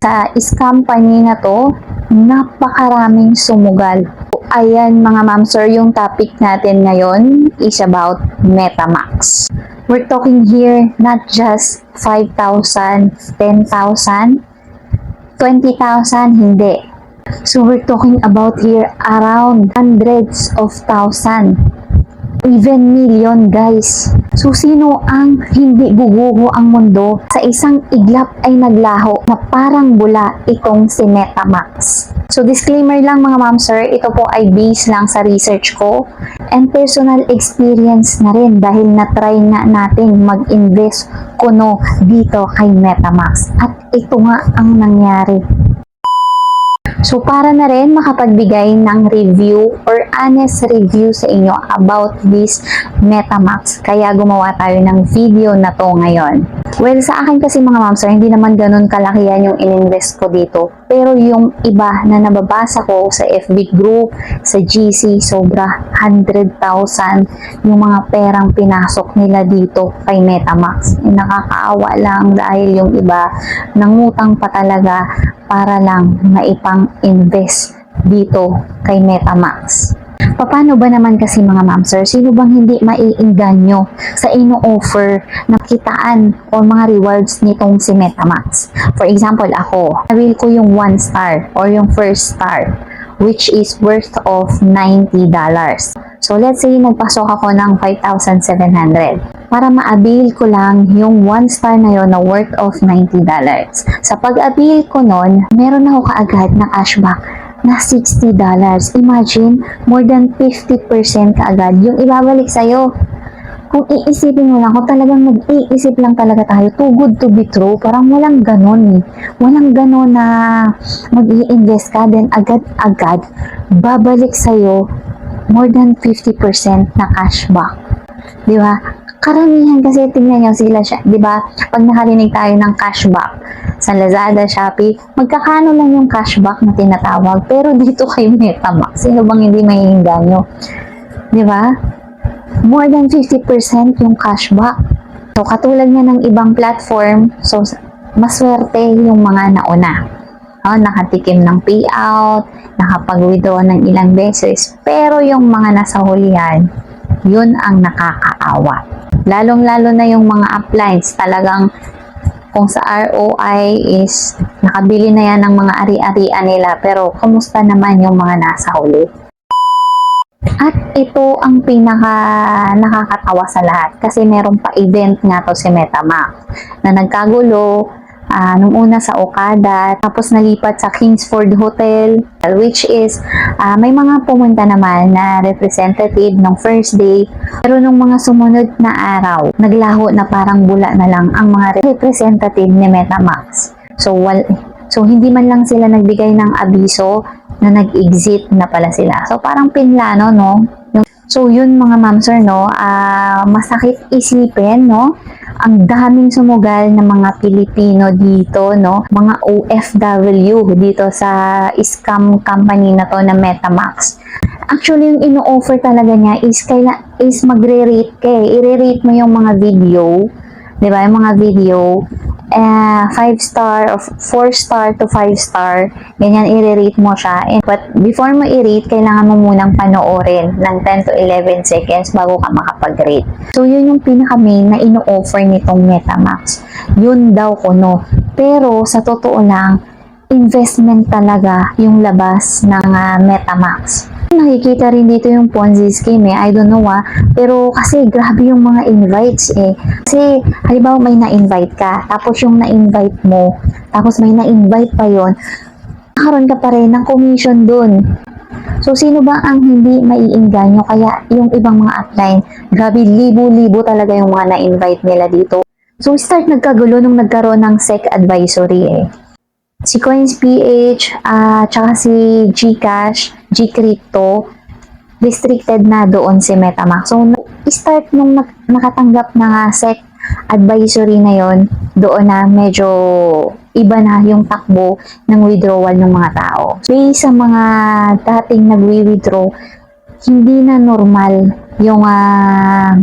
Sa scam company na to, napakaraming sumugal. Ayan mga ma'am sir, yung topic natin ngayon is about Metamax. We're talking here not just 5,000, 10,000, 20,000, hindi. So we're talking about here around hundreds of thousand, even million guys. So sino ang hindi guguho ang mundo sa isang iglap ay naglaho na parang bula itong si Metamax. So disclaimer lang mga ma'am sir, ito po ay based lang sa research ko and personal experience na rin dahil na-try nga natin mag-invest kuno dito kay Metamax. At ito nga ang nangyari. So, para na rin makapagbigay ng review or honest review sa inyo about this Metamax. Kaya gumawa tayo ng video na to ngayon. Well, sa akin kasi mga ma'am sir, hindi naman ganun kalakihan yung ininvest ko dito. Pero yung iba na nababasa ko sa FB group, sa GC, sobra 100,000 yung mga perang pinasok nila dito kay Metamax. Eh, nakakaawa lang dahil yung iba nangutang pa talaga para lang maipang-invest dito kay Metamax. Paano ba naman kasi mga ma'am sir, sino bang hindi maiinganyo sa ino-offer na kitaan o mga rewards nitong si Metamax? For example, ako, nabil ko yung 1 star or yung first star which is worth of $90. So let's say nagpasok ako ng 5,700 para ma-avail ko lang yung 1 star na yon na worth of $90. Sa pag-avail ko nun, meron ako kaagad na cashback na $60. Imagine, more than 50% kaagad yung ibabalik sa'yo. Kung iisipin mo lang, kung talagang mag-iisip lang talaga tayo, too good to be true, parang walang ganon eh. Walang ganon na mag invest ka, then agad-agad, babalik sa'yo more than 50% na cashback. Di ba? Karamihan kasi tingnan nyo sila siya, di ba? Pag nakarinig tayo ng cashback sa Lazada, Shopee, magkakano lang yung cashback na tinatawag. Pero dito kay Metamax, sino bang hindi maiinganyo? Di ba? More than 50% yung cashback. So, katulad nga ng ibang platform, so, maswerte yung mga nauna. Oh, nakatikim ng payout, nakapag-withdraw ng ilang beses. Pero yung mga nasa hulihan, yun ang nakakaawa. Lalong-lalo na yung mga uplines, talagang kung sa ROI is nakabili na yan ng mga ari-arian nila pero kumusta naman yung mga nasa huli? At ito ang pinaka nakakatawa sa lahat kasi meron pa event nga to si Metamax na nagkagulo ah, nung una sa Okada tapos nalipat sa Kingsford Hotel which is ah, may mga pumunta naman na representative ng first day pero nung mga sumunod na araw naglaho na parang bula na lang ang mga representative ni Metamax so wal So, hindi man lang sila nagbigay ng abiso na nag-exit na pala sila. So, parang pinlano, no? So, yun mga ma'am sir, no? Ah, masakit isipin, no? Ang daming sumugal ng mga Pilipino dito, no? Mga OFW dito sa scam company na to na Metamax. Actually, yung ino-offer talaga niya is, kaila, is magre-rate ka eh. I-rate mo yung mga video, di ba? Yung mga video, 5 star or 4 star to 5 star, ganyan i-rate mo siya. And, but before mo i-rate, kailangan mo munang panoorin ng 10 to 11 seconds bago ka makapag-rate. So, yun yung pinaka-main na ino-offer nitong Metamax. Yun daw kuno. Pero, sa totoo lang, investment talaga yung labas ng ah, Metamax. Nakikita rin dito yung Ponzi scheme eh. I don't know ah. Pero kasi grabe yung mga invites eh. Kasi halimbawa may na-invite ka. Tapos yung na-invite mo. Tapos may na-invite pa yon Nakaroon ka pa rin ng commission dun. So, sino ba ang hindi maiinganyo? Kaya yung ibang mga upline, grabe, libo-libo talaga yung mga na-invite nila dito. So, start nagkagulo nung nagkaroon ng SEC advisory eh si CoinsPH, at tsaka si Gcash, Gcrypto, restricted na doon si Metamax. So, start nung nak- nakatanggap na nga SEC advisory na yon doon na medyo iba na yung takbo ng withdrawal ng mga tao. Based sa mga dating nagwi-withdraw, hindi na normal yung ah,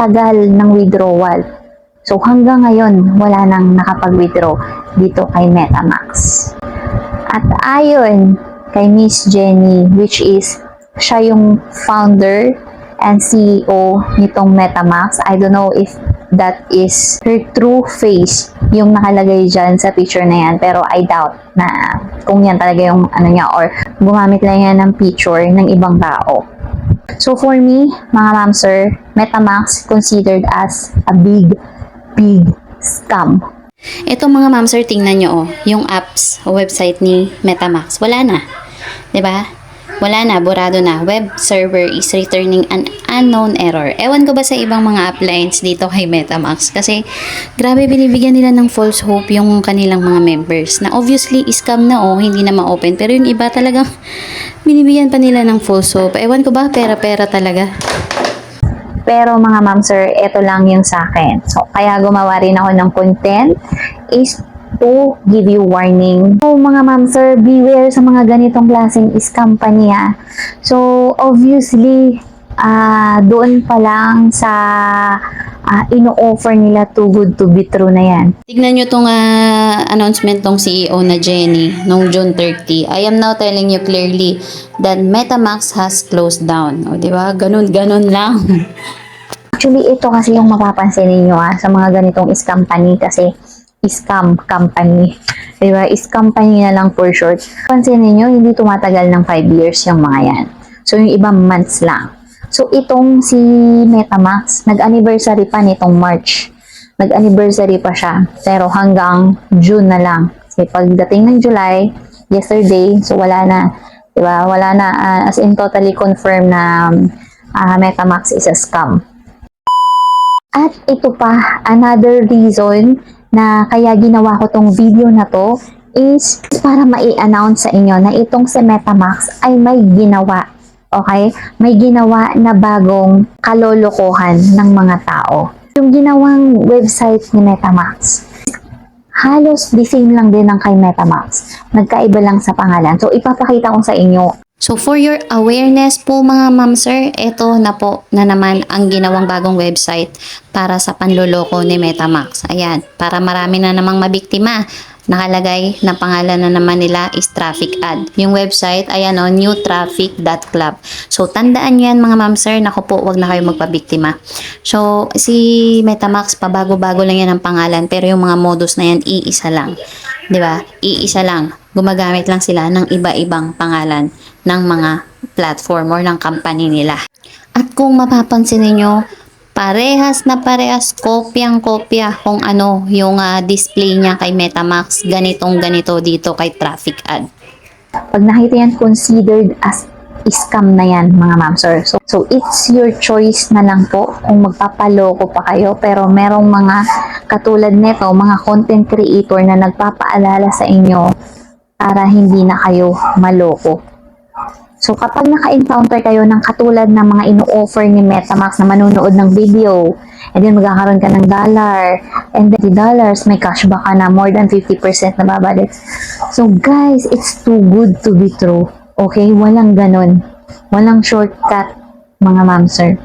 tagal ng withdrawal. So hanggang ngayon, wala nang nakapag-withdraw dito kay Metamax. At ayon kay Miss Jenny, which is siya yung founder and CEO nitong Metamax. I don't know if that is her true face yung nakalagay dyan sa picture na yan. Pero I doubt na kung yan talaga yung ano niya or gumamit lang yan ng picture ng ibang tao. So for me, mga ma'am sir, Metamax considered as a big, big scam. Ito mga ma'am sir, tingnan nyo oh, yung apps o website ni Metamax. Wala na. ba? Wala na, burado na. Web server is returning an unknown error. Ewan ko ba sa ibang mga appliance dito kay Metamax? Kasi grabe binibigyan nila ng false hope yung kanilang mga members. Na obviously, scam na oh, hindi na ma-open. Pero yung iba talagang binibigyan pa nila ng false hope. Ewan ko ba, pera-pera talaga. Pero mga ma'am sir, ito lang yung sa akin. So, kaya gumawa rin ako ng content is to give you warning. So, mga ma'am sir, beware sa mga ganitong klaseng scam pa. So, obviously, ah doon pa lang sa ah, ino-offer nila too good to be true na yan. Tignan nyo tong ah, announcement tong CEO na Jenny nung June 30. I am now telling you clearly that MetaMax has closed down. O, di ba? Ganun, ganun lang. Actually, ito kasi yung mapapansin ninyo ah, sa mga ganitong scam company kasi scam company. Di ba? Scam company na lang for short. Pansin ninyo, hindi tumatagal ng 5 years yung mga yan. So, yung ibang months lang. So, itong si Metamax, nag-anniversary pa nitong March. Nag-anniversary pa siya. Pero hanggang June na lang. Kasi pagdating ng July, yesterday, so wala na. Diba? Wala na. ah, as in, totally confirmed na ah, Metamax is a scam. At ito pa, another reason na kaya ginawa ko tong video na to is para mai-announce sa inyo na itong si Metamax ay may ginawa. Okay? May ginawa na bagong kalolokohan ng mga tao. Yung ginawang website ni Metamax, halos the same lang din ng kay Metamax. Nagkaiba lang sa pangalan. So, ipapakita ko sa inyo So for your awareness po mga ma'am sir, ito na po na naman ang ginawang bagong website para sa panloloko ni Metamax. Ayan, para marami na namang mabiktima. Nakalagay na pangalan na naman nila is traffic ad. Yung website, ayan o, newtraffic.club. So, tandaan nyo yan mga ma'am sir, naku po, wag na kayo magpabiktima. So, si Metamax, pabago-bago lang yan ang pangalan, pero yung mga modus na yan, iisa lang. ba? Iisa lang. Gumagamit lang sila ng iba-ibang pangalan ng mga platform or ng company nila. At kung mapapansin niyo, parehas na parehas, kopyang-kopya kung ano yung ah, display niya kay Metamax, ganitong ganito dito kay Traffic Ad. pag nakita yan, considered as scam na yan, mga ma'am sir. So, so, it's your choice na lang po kung magpapaloko pa kayo. Pero merong mga katulad nito, mga content creator na nagpapaalala sa inyo para hindi na kayo maloko. So, kapag naka-encounter kayo ng katulad ng mga ino-offer ni Metamax na manunood ng video, and then magkakaroon ka ng dollar, and then the dollars, may cashback ka na more than 50% na babalik. So, guys, it's too good to be true. Okay? Walang ganon. Walang shortcut, mga ma'am, sir.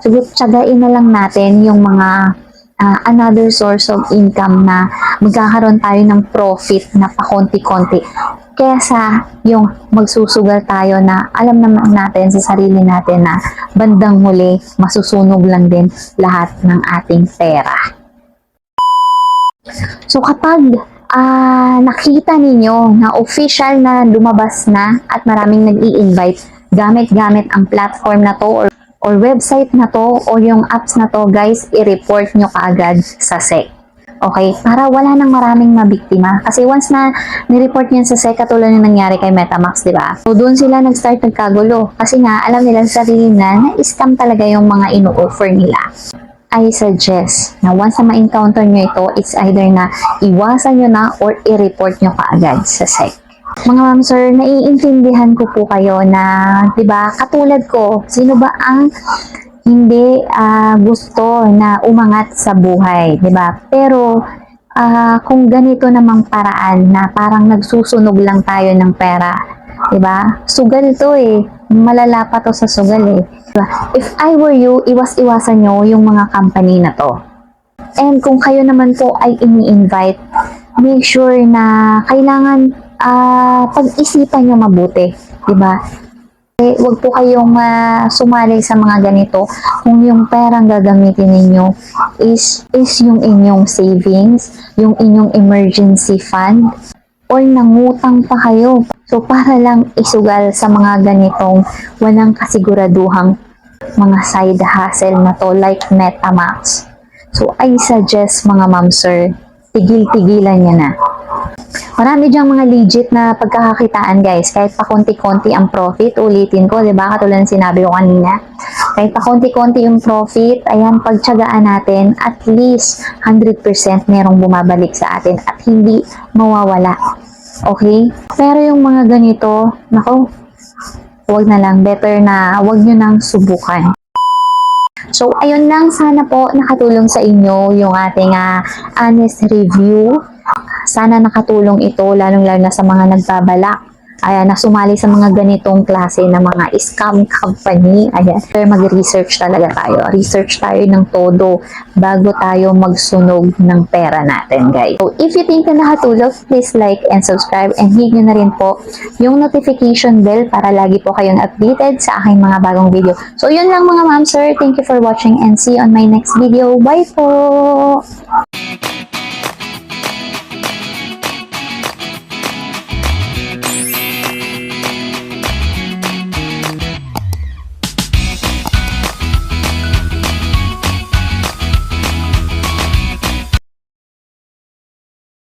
So, tsagain na lang natin yung mga ah, another source of income na magkakaroon tayo ng profit na pakonti-konti kesa yung magsusugal tayo na alam naman natin sa sarili natin na bandang huli masusunog lang din lahat ng ating pera. So kapag ah, nakita ninyo na official na lumabas na at maraming nag invite gamit-gamit ang platform na to or, or website na to o yung apps na to, guys, i-report nyo kaagad sa SEC. Okay? Para wala nang maraming mabiktima. Kasi once na ni-report niyan sa SEC, katulad yung nangyari kay Metamax, di ba? So, doon sila nag-start nagkagulo. Kasi nga, alam nila sa sarili na, na-scam talaga yung mga ino-offer nila. I suggest na once na ma-encounter nyo ito, it's either na iwasan nyo na or i-report nyo kaagad sa SEC. Mga ma'am sir, naiintindihan ko po kayo na, 'di ba, katulad ko, sino ba ang hindi ah, gusto na umangat sa buhay, 'di ba? Pero ah, kung ganito namang paraan na parang nagsusunog lang tayo ng pera, 'di ba? Sugal 'to eh. Malala pa 'to sa sugal eh. 'Di ba? If I were you, iwas-iwasan nyo yung mga company na 'to. And kung kayo naman po ay ini-invite, make sure na kailangan ah, pag-isipan nyo mabuti. 'di ba? Eh, wag po kayong ah, sumali sa mga ganito kung yung perang gagamitin ninyo is is yung inyong savings, yung inyong emergency fund, or nangutang pa kayo. So, para lang isugal sa mga ganitong walang kasiguraduhang mga side hustle na to like Metamax. So, I suggest mga ma'am sir, tigil-tigilan niya na. Marami diyang mga legit na pagkakakitaan guys. Kahit pa konti-konti ang profit, ulitin ko, di ba? Katulad ng sinabi ko kanina. Kahit pa konti-konti yung profit, ayan, pagtsagaan natin, at least 100% merong bumabalik sa atin at hindi mawawala. Okay? Pero yung mga ganito, nako, wag na lang. Better na wag nyo nang subukan. So, ayun lang. Sana po nakatulong sa inyo yung ating ah, honest review. Sana nakatulong ito, lalong-lalo na sa mga nagbabalak. Ayan, na sumali sa mga ganitong klase ng mga scam company. Ayan, pero mag-research talaga tayo. Research tayo ng todo bago tayo magsunog ng pera natin, guys. So, if you think na nakatulong, please like and subscribe and hit nyo na rin po yung notification bell para lagi po kayong updated sa aking mga bagong video. So, yun lang mga ma'am, sir. Thank you for watching and see you on my next video. Bye po!